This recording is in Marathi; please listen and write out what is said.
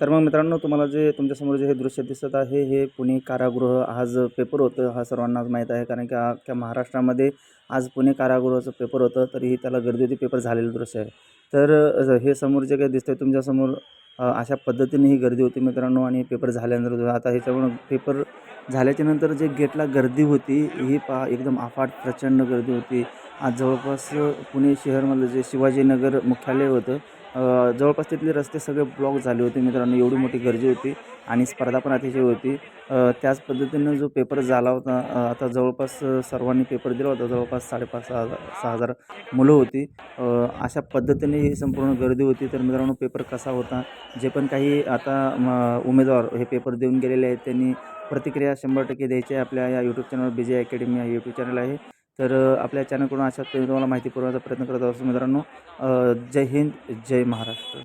तर मग मित्रांनो तुम्हाला जे तुमच्यासमोर जे हे दृश्य दिसत आहे हे पुणे कारागृह आज पेपर होतं हा सर्वांनाच माहीत आहे. कारण की अख्ख्या महाराष्ट्रामध्ये आज पुणे कारागृहाचं पेपर होतं तरीही त्याला गर्दी होती पेपर झालेलं दृश्य आहे. तर हे समोर जे काही दिसतंय तुमच्यासमोर अशा पद्धतीने ही गर्दी होती मित्रांनो आणि पेपर झाल्यानंतर आता ह्याच्यामुळं पेपर झाल्याच्यानंतर जे गेटला गर्दी होती ही पहा एकदम अफाट प्रचंड गर्दी होती. आज जवळपास पुणे शहरमधलं जे शिवाजीनगर मुख्यालय होतं जवळपास तिथले रस्ते सगळे ब्लॉक झाले होते मित्रांनो. एवढी मोठी गर्दी होती आणि स्पर्धा पण अतिशय होती. त्याच पद्धतीनं जो पेपर झाला होता आता जवळपास सर्वांनी पेपर दिला होता. जवळपास साडेपाच सहा हजार सहा हजार मुलं होती. अशा पद्धतीने ही संपूर्ण गर्दी होती. तर मित्रांनो पेपर कसा होता? जे पण काही आता उमेदवार हे पेपर देऊन गेलेले आहेत त्यांनी प्रतिक्रिया शंभर टक्के द्यायची आहे. आपल्या या YouTube channel B J academy हा यूट्यूब चॅनल आहे. तर आपल्या चॅनलकडून अशाच तुम्हाला माहिती पुरवण्याचा प्रयत्न करत असतो मित्रांनो जय हिंद जय महाराष्ट्र.